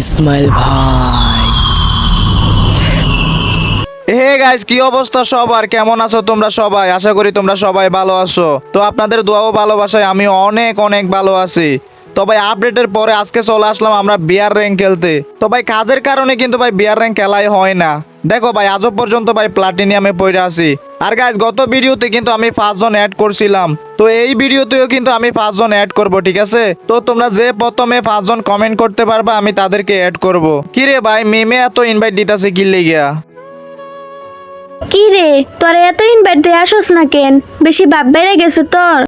ইসমাইল ভাই। Hey guys কি অবস্থা সবার? কেমন আছো তোমরা সবাই? আশা করি তোমরা সবাই ভালো আছো। তো আপনাদের দোয়াও ভালোবাসায় আমি অনেক অনেক ভালো আছি। তো ভাই আপডেটের পরে আজকে চলে আসলাম আমরা বিয়ার র্যাঙ্ক খেলতে। তো ভাই, কাজের কারণে কিন্তু ভাই বিয়ার র্যাঙ্ক খেলাই হয় না। দেখো ভাই আজও পর্যন্ত ভাই প্লাটিনিয়ামে পড়ে আছি। আর গাইস গত ভিডিওতে কিন্তু আমি পাঁচজন অ্যাড করছিলাম। তো এই ভিডিওতেও কিন্তু আমি পাঁচজন অ্যাড করব ঠিক আছে? তো তোমরা যে প্রথমে পাঁচজন কমেন্ট করতে পারবে আমি তাদেরকে অ্যাড করব। কিরে ভাই মেমে এত ইনভাইট দিতেছে কি লেগিয়া? কি রে তোর এত ইনভাইট দিয়ে আসোস না কেন? বেশি ভাব বেড়ে গেছে তোর।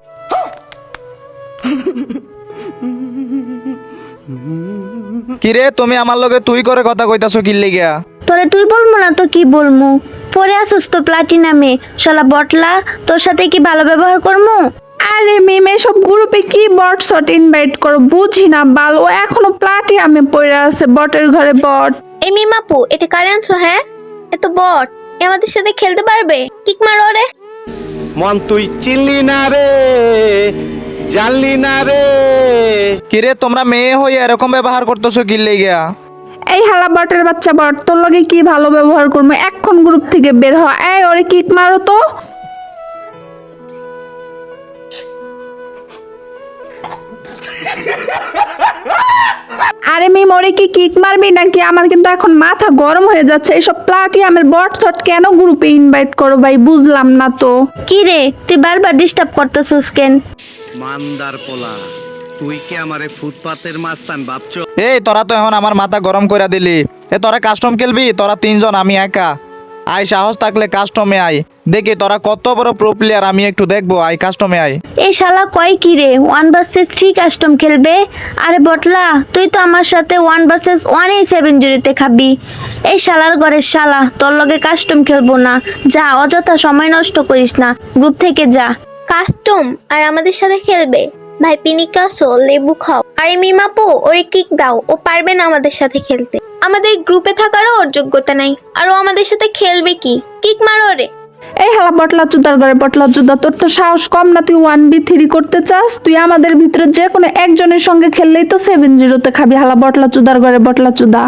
কিরে তুমি আমার লগে তুই করে কথা কইতাছো কি লেগিয়া? তোরে তুই বলব না তো কি বলমু? পরে আসোস তো প্লাটিনামে শালা বটলা তোর সাথে কি ভালো ব্যবহার করমু? আরে মেমে সব গ্রুপে কি বট শট ইনভাইট করো? বুঝি না বাল ও এখনও প্লাটিয়ামে পড়ে আছে বটের ঘরে বট এই মিমাপু এটা কারে আনছো হ্যাঁ? এ তো বট এ আমাদের সাথে খেলতে পারবে? কিক মারো ওরে। মন তুই চিনলি না রে জানলি না রে। কিরে তোমরা মেয়ে হয়ে এরকম ব্যবহার করতেছো কি লেগিয়া? এই হালা বটের বাচ্চা বট তোর লগে কি ভালো ব্যবহার করব? এক্ষণ গ্রুপ থেকে বের হ। এই ওরে কিক মারো তো। আরে মিম ওরে কি কিক মারবি নাকি? আমার কিন্তু এখন মাথা গরম হয়ে যাচ্ছে। এইসব প্লাটিয়ামের বট শট কেন গ্রুপে ইনভাইট করো ভাই? বুঝলাম না তো। কি রে তুই বারবার ডিস্টার্ব করতেছিস কেন? মান্দার পোলা। তুই কি আমারে ফুটপাতের মাস্তান ভাবছ? এই তোরা তো এখন আমার মাথা গরম করে দিলি। এ তোরা কাস্টম খেলবি? তোরা তিনজন আমি একা। আই সাহস থাকলে কাস্টমে আই দেখি তোরা কত বড় প্রো প্লেয়ার আমি একটু দেখব। আই কাস্টমে আই এই শালা কয় কি রে? ওয়ান ভার্সেস থ্রি কাস্টম খেলবে? আরে বটলা তুই তো আমার সাথে ওয়ান ভার্সেস ওয়ান এই সেভেন জিরোতে খাবি। এই শালার ঘরের শালা তোর লগে কাস্টম খেলব না। যা অযথা সময় নষ্ট করিস না। গ্রুপ থেকে যা। কাস্টম আর আমাদের সাথে খেলবে? ভাই পিনিকাসো লেবু খাও। আরে মিমাপু, ওরে কিক দাও, ও পারবে না আমাদের সাথে খেলতে। আমাদের গ্রুপে থাকারও ওর যোগ্যতা নাই, আর ও আমাদের সাথে খেলবে কি? কিক মারো ওরে। এই হালা বটলা চুদার ঘরে বটলা চুদা, তোর তো সাহস কম না, তুই ওয়ান বি থ্রি করতে চাস? তুই আমাদের ভিতরে যে কোনো একজনের সঙ্গে খেললেই তো সেভেন জিরোতে খাবি, হালা বটলা চুদার ঘরে বটলা চুদা।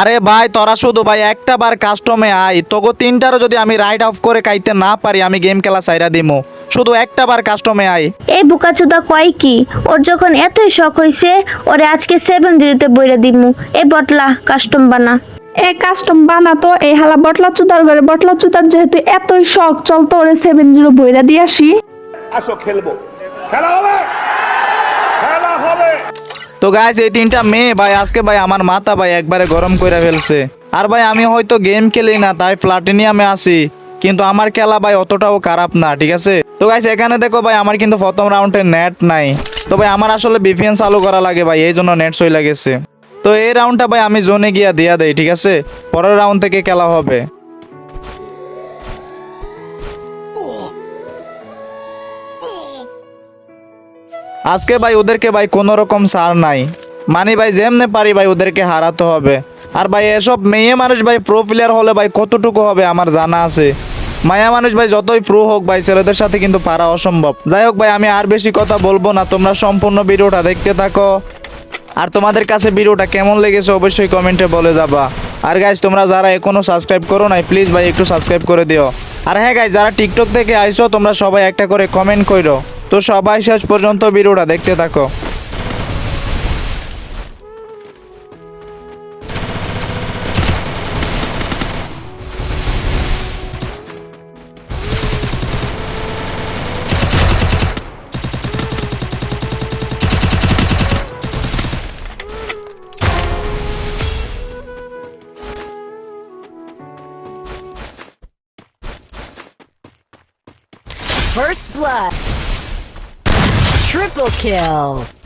আরে ভাই তোরা শুধু ভাই একটা বার কাস্টমে আই তোকে তিনটারও যদি আমি রাইট অফ করে কাইতে না পারি আমি গেম খেলা সাইরা দিমু। শুধু একটা বার কাস্টমে আই এই বুকাচুদা কয় কি? ওর যখন এতই শখ হইছে ওরে আজকে সেভেন জিরোতে বইরা দিমু। এ বটলা কাস্টম বানা। এই কাস্টম বানাতো এই হালা বটলা চুদার ঘরে বটলা চুদার যেহেতু এতই শখ চল তো ওরে সেভেন জিরো বইরা দিয়ে আসি। আসো খেলব। খেলা হবে? তো গাইস এই তিনটা মেয়ে ভাই, আজকে ভাই আমার মাথা ভাই একবারে গরম করে ফেলছে। আর ভাই, আমি হয়তো গেম খেলি না, তাই প্লাটিনিয়ামে আসি কিন্তু আমার খেলা ভাই অতটাও খারাপ না, ঠিক আছে? তো গাইস এখানে দেখো ভাই, আমার কিন্তু প্রথম রাউন্ডে নেট নাই। তো ভাই, আমার আসলে বিপিএন চালু করা লাগে ভাই, এই জন্য নেট সই লাগেছে তো এই রাউন্ডটা ভাই, আমি জোনে গিয়া দিয়া দেই, ঠিক আছে? পরের রাউন্ড থেকে খেলা হবে। আজকে ভাই ওদেরকে ভাই কোনো রকম সার নাই। মানে ভাই যেমনে পারি ভাই ওদেরকে হারাতে হবে। আর ভাই এসব মেয়ে মানুষ ভাই প্রো প্লেয়ার হলে ভাই কতটুকু হবে আমার জানা আছে। মায়া মানুষ ভাই যতই প্রো হোক ভাই ছেলেদের সাথে কিন্তু পারা অসম্ভব। যাই হোক ভাই, আমি আর বেশি কথা বলব না, তোমরা সম্পূর্ণ ভিডিওটা দেখতে থাকো। আর তোমাদের কাছে ভিডিওটা কেমন লেগেছে অবশ্যই কমেন্টে বলে যাবা। আর গাইজ তোমরা যারা এখনও সাবস্ক্রাইব করো নাই প্লিজ ভাই একটু সাবস্ক্রাইব করে দিও। আর হ্যাঁ গাইজ যারা টিকটক থেকে আইসো, তোমরা সবাই একটা করে কমেন্ট করো তো সবাই শেষ পর্যন্ত ভিডিওটা দেখতে থাকো। Triple kill.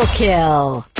Triple kill.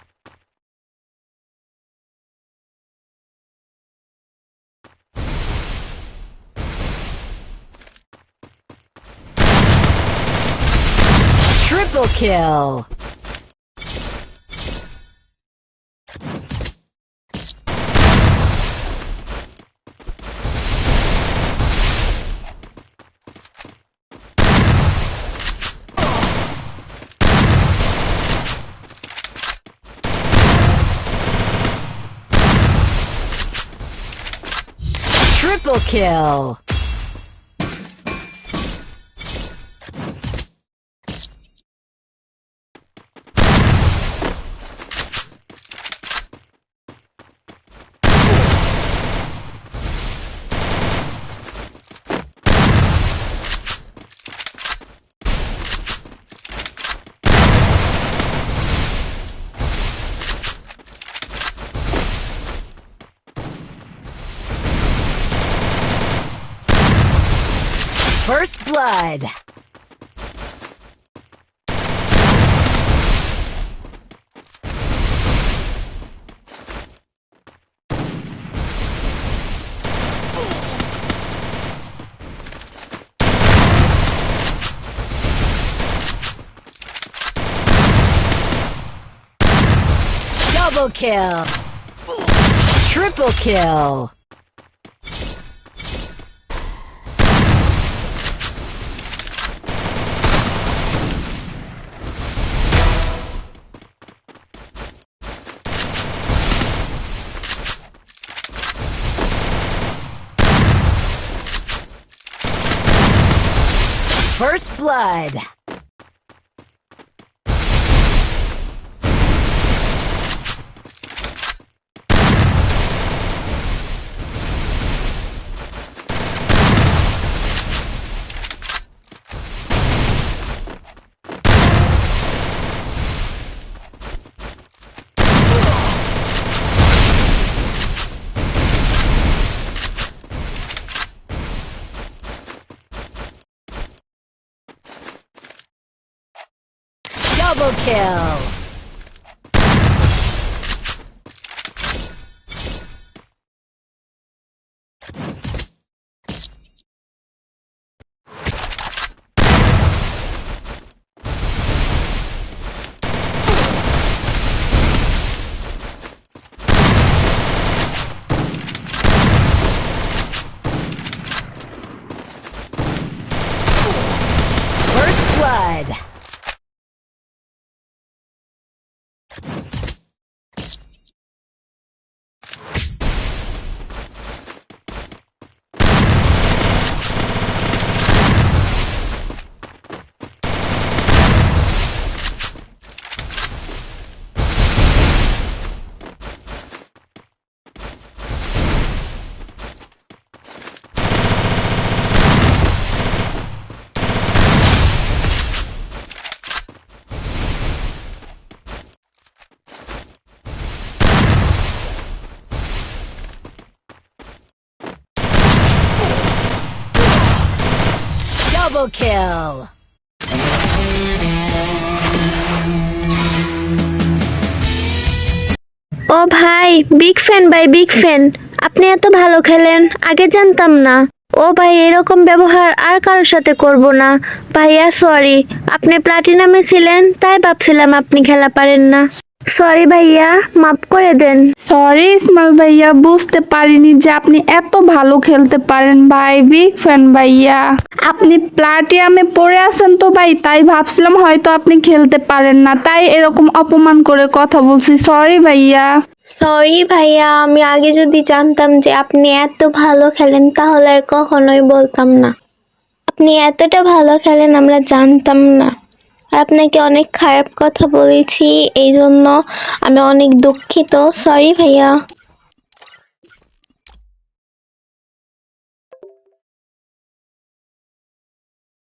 Triple kill. Triple kill. First blood. Double kill. Triple kill. First blood. Triple kill! blood. Double kill. ও ভাই বিগ ফ্যান ভাই বিগ ফ্যান আপনি এত ভালো খেলেন, আগে জানতাম না। ও ভাই, এরকম ব্যবহার আর কারোর সাথে করব না। ভাইয়া সরি আপনি প্লাটিনামে ছিলেন, তাই ভাবছিলাম আপনি খেলা পারেন না। সরি ভাইয়া মাফ করে দেন। সরি ইসমাইল ভাইয়া বুঝতে পারিনি যে আপনি এত ভালো খেলতে পারেন ভাই বিগ ফ্যান ভাইয়া। আপনি প্লাটিয়ামে পড়ে আছেন তো ভাই তাই ভাবছিলাম হয়তো আপনি খেলতে পারেন না তাই এরকম অপমান করে কথা বলছি। সরি ভাইয়া। সরি ভাইয়া আমি আগে যদি জানতাম যে আপনি এত ভালো খেলেন তাহলে আর কখনোই বলতাম না। আপনি এতটা ভালো খেলেন আমরা জানতাম না। আপনাকে অনেক খারাপ কথা বলেছি এই জন্য আমি অনেক দুঃখিত। সরি ভাইয়া।